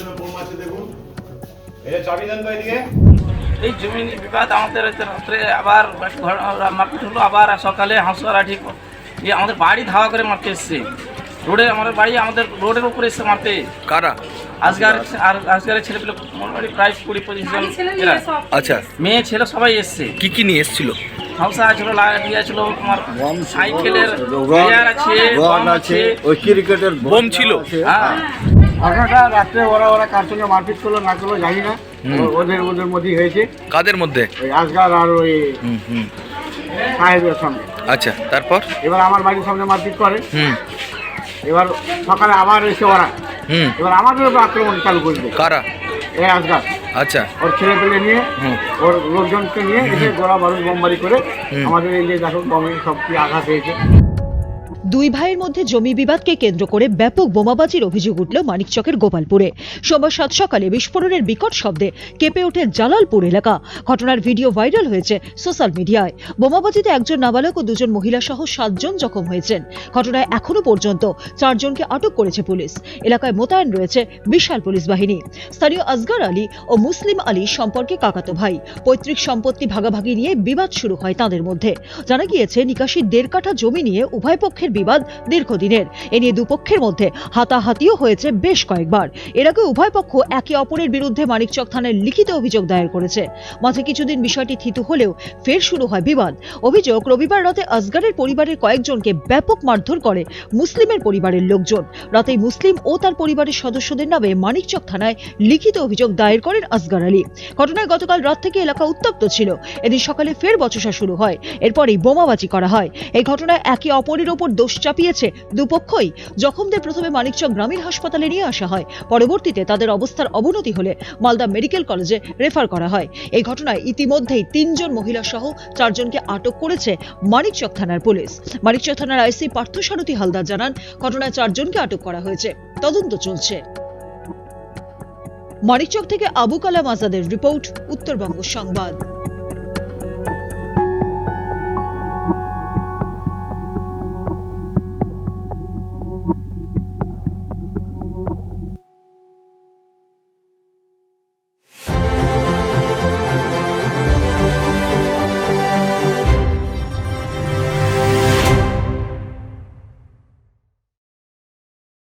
বাড়ির পেছনে বোম আছে দেখুন। এটা চাবি দেন তো এদিকে। এই জমি বিবাদ আমাদের রাত্রে আবার ঘর- মারপিট হলো আবার সকালে হাঁসুয়ারা ঠিক যে আমাদের বাড়ি ধাওয়া করে মারতে এসছে। রোডে আমাদের বাড়ি আমাদের রোডের উপরে এসছে মারতে। কারা? আজকার আর আজকারের ছেলে পেলে মোটামুটি প্রায় কুড়ি পঁচিশ জন এরা। আচ্ছা। মেয়ে ছেলে সবাই এসছে। কি কি নিয়ে এসেছিল? হাউসা ছিল তোমার সাইকেলের আছে আছে ওই ক্রিকেটের বোম ছিল। হ্যাঁ। ঘটনাটা রাত্রে ওরা ওরা কার সঙ্গে মারপিট করল না করল জানি না। ওদের ওদের মধ্যেই হয়েছে। কাদের মধ্যে? ওই আজগার আর ওই সাহেবের সঙ্গে। আচ্ছা তারপর? এবার আমার বাড়ির সামনে মারপিট করে। হুম। এবার সকালে আবার এসে ওরা। হুম। এবার আমাদের উপর আক্রমণ চালু করে দেয় কারা? এই আজগার। আচ্ছা। ওর ছেলে পেলে নিয়ে ওর লোকজনকে নিয়ে এসে গোলা বারুদ বোমবারি করে আমাদের এই যে দেখো বমে সব কি আঘাত হয়েছে। দুই ভাইয়ের মধ্যে জমি বিবাদকে কেন্দ্র করে ব্যাপক বোমাবাজির অভিযোগ উঠল মানিকচকের গোপালপুরে। সোমবার সাত সকালে বিস্ফোরণের বিকট শব্দে কেঁপে ওঠে জালালপুর এলাকা। ঘটনার ভিডিও ভাইরাল হয়েছে সোশ্যাল মিডিয়ায়। বোমাবাজিতে একজন নাবালক ও দুজন মহিলা সহ সাতজন জখম হয়েছেন। ঘটনায় এখনও পর্যন্ত চারজনকে আটক করেছে পুলিশ। এলাকায় মোতায়েন রয়েছে বিশাল পুলিশ বাহিনী। স্থানীয় আজগার আলী ও মুসলিম আলী সম্পর্কে কাকাতো ভাই। পৈতৃক সম্পত্তি ভাগাভাগি নিয়ে বিবাদ শুরু হয় তাদের মধ্যে। জানা গিয়েছে, নিকাশি দেড় কাঠা জমি নিয়ে উভয় পক্ষের বিবাদ দীর্ঘদিনের। এ নিয়ে দুপক্ষের মধ্যে হাতাহাতিও হয়েছে বেশ কয়েকবার। এর আগে উভয় পক্ষ একে অপরের বিরুদ্ধে মানিকচক থানায় লিখিত অভিযোগ দায়ের করেছে। মাঝে কিছুদিন বিষয়টি থিতু হলেও ফের শুরু হয় বিবাদ। অভিযোগ, রবিবার রাতে আসগারের পরিবারের কয়েকজনকে ব্যাপক মারধর করে মুসলিমের পরিবারের লোকজন। রাতেই মুসলিম ও তার পরিবারের সদস্যদের নামে মানিকচক থানায় লিখিত অভিযোগ দায়ের করেন আসগার আলী। ঘটনায় গতকাল রাত থেকে এলাকা উত্তপ্ত ছিল। এদিন সকালে ফের বচসা শুরু হয়। এরপরই বোমাবাজি করা হয়। এই ঘটনায় একে অপরের ওপর দোষ চাপিয়েছে দুপক্ষই। জখমদের প্রথমে মানিকচক গ্রামীণ হাসপাতালে নিয়ে আসা হয়, পরবর্তীতে তাদের অবস্থার অবনতি হলে মালদা মেডিকেল কলেজে রেফার করা হয়। এই ঘটনায় ইতিমধ্যেই তিনজন মহিলা সহ চারজনকে আটক করেছে মানিকচক থানার পুলিশ। মানিকচক থানার আইসি পার্থসারথী হালদার জানান, ঘটনায় চারজনকে আটক করা হয়েছে। তদন্ত চলছে। মানিকচক থেকে আবু কালাম আজাদের রিপোর্ট, উত্তরবঙ্গ সংবাদ।